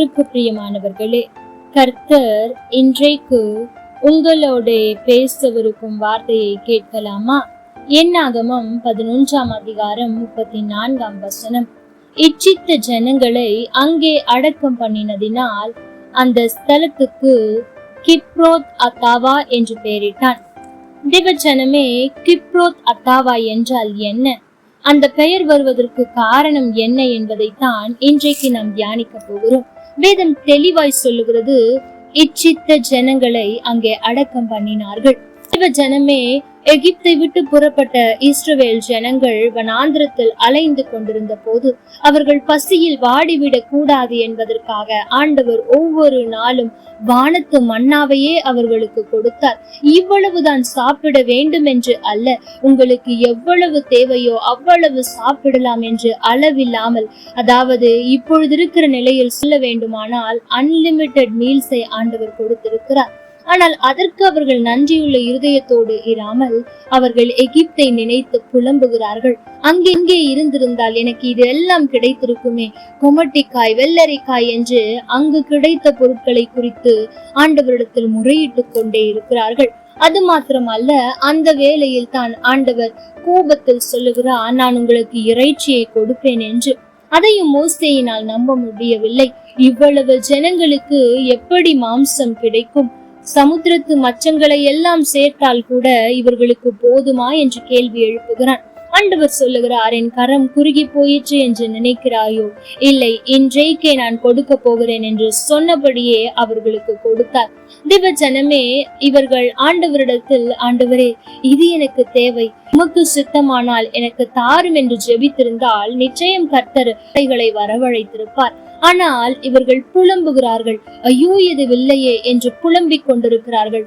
கர்த்தருக்கு பிரியமானவர்களே கர்த்தர் இன்றைக்கு உங்களோட பேசவிருக்கும் வார்த்தையை கேட்கலாமா? என்னாகமம் பதினொன்றாம் அதிகாரம் முப்பத்தி நான்காம் வசனம். இச்சித்த ஜனங்களை அங்கே அடக்கம் பண்ணினதினால் அந்த ஸ்தலத்துக்கு கிப்ரோத் அத்தாவா என்று பெயரிட்டான். தேவஜனமே கிப்ரோத் அத்தாவா என்றால் என்ன? அந்த பெயர் வருவதற்கு காரணம் என்ன என்பதைத்தான் இன்றைக்கு நாம் தியானிக்க போகிறோம். வேதம் தெளிவாய் சொல்லுகிறது இச்சித்த ஜனங்களை அங்கே அடக்கம் பண்ணினார்கள். ஜனமே எகிப்தை விட்டு புறப்பட்ட இஸ்ரவேல் ஜனங்கள் வனாந்திரத்தில் அலைந்து கொண்டிருந்த போது அவர்கள் பசியில் வாடிவிடக் கூடாது என்பதற்காக ஆண்டவர் ஒவ்வொரு நாளும் வானத்து மன்னாவையே அவர்களுக்கு கொடுத்தார். இவ்வளவுதான் சாப்பிட வேண்டும் என்று அல்ல உங்களுக்கு எவ்வளவு தேவையோ அவ்வளவு சாப்பிடலாம் என்று அளவில்லாமல் அதாவது இப்பொழுது இருக்கிற நிலையில் சொல்ல வேண்டுமானால் அன்லிமிட்டெட் மீல்ஸை ஆண்டவர் கொடுத்திருக்கிறார். ஆனால் அதற்கு அவர்கள் நன்றியுள்ள இருதயத்தோடு இராமல் அவர்கள் எகிப்தை நினைத்து புலம்புகிறார்கள். அங்கெங்கே இருந்திருந்தால் எனக்கு இது எல்லாம் கிடைத்திருக்குமே. குமட்டிக்காய் வெள்ளரிக்காய் என்று அங்கு கிடைத்த பொருட்களை குறித்து ஆண்டவரிடத்தில் முறையிட்டுக் கொண்டே இருக்கிறார்கள். அது மாத்திரமல்ல அந்த வேளையில் தான் ஆண்டவர் கோபத்தில் சொல்லுகிறார் நான் உங்களுக்கு இறைச்சியை கொடுப்பேன் என்று. அதையும் மோசேயினால் நம்ப முடியவில்லை. இவ்வளவு ஜனங்களுக்கு எப்படி மாம்சம் கிடைக்கும்? சமுத்திரத்து மச்சங்களை எல்லாம் சேர்த்தால் கூட இவர்களுக்கு போதுமா என்று கேள்வி எழுப்புகிறான். ஆண்டவர் சொல்லுகிறார் என் கரம் குறுகி போயிற்று என்று நினைக்கிறாயோ? இல்லை இன்றைக்கே நான் கொடுக்க போகிறேன் என்று சொன்னபடியே அவர்களுக்கு கொடுத்தார். திவஜனமே இவர்கள் ஆண்டவரிடத்தில் ஆண்டவரே இது எனக்கு தேவை. உமக்கு சித்தமானால் எனக்கு தாரும் என்று ஜெபித்திருந்தால் நிச்சயம் கர்த்தர் வரவழைத்திருப்பார். ஆனால் இவர்கள் புலம்புகிறார்கள். ஐயோ இது இல்லையே என்று புலம்பிக் கொண்டிருக்கிறார்கள்.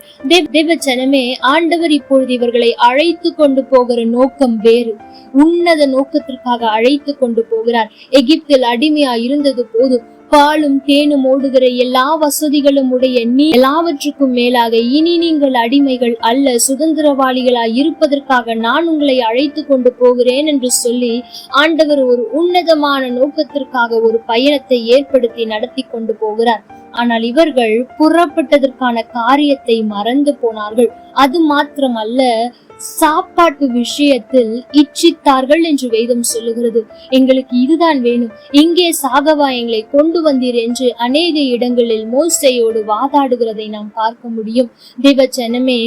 தேவச்சனமே ஆண்டவர் இப்பொழுது இவர்களை அழைத்து கொண்டு போகிற நோக்கம் வேறு. உன்னத நோக்கத்திற்காக அழைத்து கொண்டு போகிறார். எகிப்தில் அடிமையா இருந்தது போதும். பாலும் தேனும் ஓடுகிற எல்லா வசதிகளும் உடைய நீ எல்லாவற்றுக்கும் மேலாக இனி நீங்கள் அடிமைகள் அல்ல சுதந்திரவாளிகளாய் இருப்பதற்காக நான் உங்களை அழைத்து கொண்டு போகிறேன் என்று சொல்லி ஆண்டவர் ஒரு உன்னதமான நோக்கத்திற்காக ஒரு பயணத்தை ஏற்படுத்தி நடத்தி கொண்டு போகிறார். ஆனால் இவர்கள் புறப்பட்டதற்கான காரியத்தை மறந்து போனார்கள். அது மாத்திரமல்ல சாப்பாட்டு விஷயத்தில் இச்சித்தார்கள் என்று வேதம் சொல்லுகிறது. எங்களுக்கு இதுதான் வேணும். இங்கே சாகவா எங்களை கொண்டு வந்தீர் என்று அநேக இடங்களில் மோசையோடு வாதாடுகிறதை நாம் பார்க்க முடியும். தேவச்சனமே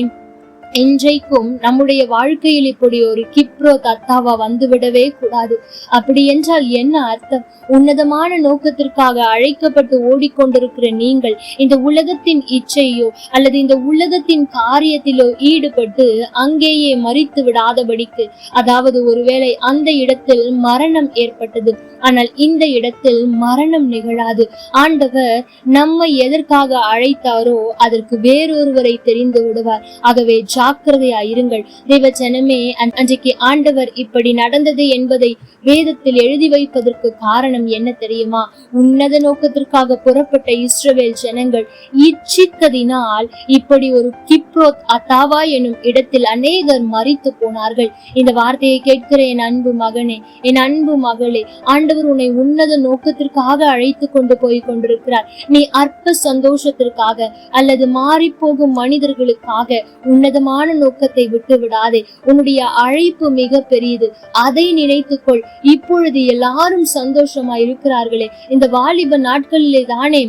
என்றைக்கும் நம்முடைய வாழ்க்கையில் இப்படி ஒரு கிப்ரோ தத்தாவா வந்துவிடவே கூடாது. அப்படி என்றால் என்ன அர்த்தம்? உன்னதமான நோக்கத்திற்காக அழைக்கப்பட்டு ஓடிக்கொண்டிருக்கிற நீங்கள் இந்த உலகத்தின் இச்சையோ அல்லது இந்த உலகத்தின் காரியத்திலோ ஈடுபட்டு அங்கேயே மறித்து விடாதபடிக்கு அதாவது ஒருவேளை அந்த இடத்தில் மரணம் ஏற்பட்டது. ஆனால் இந்த இடத்தில் மரணம் நிகழாது. ஆண்டவர் நம்மை எதற்காக அழைத்தாரோ அதற்கு வேறொருவரை தெரிந்து விடுவார். ஆகவே ஜாக்கிரதையா இருங்கள். தேவச்சனமே அன்றைக்கு ஆண்டவர் இப்படி நடந்தது என்பதை வேதத்தில் எழுதி வைப்பதற்கு காரணம் என்ன தெரியுமா? உன்னத நோக்கத்திற்காக புறப்பட்ட இஸ்ரவேல் ஜனங்கள் இச்சித்ததினால் இப்படி ஒரு கிப் கிப்ரோத் அத்தாவா எனும் இடத்தில் அநேகர் மறித்து போனார்கள். இந்த வார்த்தையை கேட்கிற என் அன்பு மகனே என் அன்பு மகளே ஆண்டவர் உன்னை உன்னத நோக்கத்திற்காக அழைத்து கொண்டு போய் கொண்டிருக்கிறார். நீ அற்ப சந்தோஷத்திற்காக அல்லது மாறி போகும் மனிதர்களுக்காக உன்னதமான நோக்கத்தை விட்டு விடாதே உன்னுடைய அழைப்பு மிக பெரியது. அதை நினைத்துக்கொள். இப்பொழுது எல்லாரும் சந்தோஷமா இருக்கிறார்களே இந்த வாலிப நாட்களிலே தானே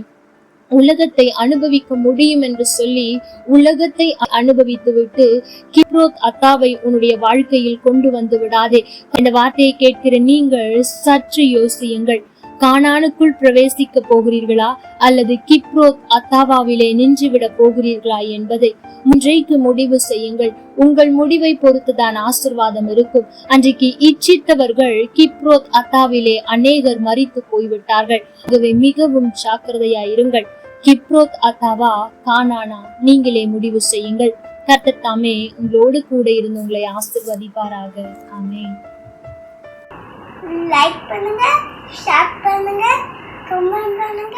உலகத்தை அனுபவிக்க முடியும் என்று சொல்லி உலகத்தை அனுபவித்துவிட்டு கிப்ரோத் அத்தாவை உன்னுடைய வாழ்க்கையில் கொண்டு வந்து விடாதே. இந்த வார்த்தையை கேட்கிற நீங்கள் சற்று யோசியுங்கள். காணானுக்குள் பிரவேசிக்க போகிறீர்களா? அல்லது கிப்ரோத் அத்தாவாவிலே நின்றுவிட போகிறீர்களா என்பதை இன்றைக்கு முடிவு செய்யுங்கள். உங்கள் முடிவை பொறுத்துதான் ஆசிர்வாதம் இருக்கும். அன்றைக்கு இச்சித்தவர்கள் கிப்ரோத் அத்தாவிலே அநேகர் மறித்து போய்விட்டார்கள். ஆகவே மிகவும் ஜாக்கிரதையாயிருங்கள். கிப்ரோத் அத்தாவா கானானா நீங்களே முடிவு செய்யுங்கள். கர்த்தர் தாமே உங்களோடு கூட இருந்து உங்களை ஆசிர்வதிப்பாராக. ஆமே லைக் பண்ணுங்க ஷேர் பண்ணுங்க கமெண்ட் பண்ணுங்க.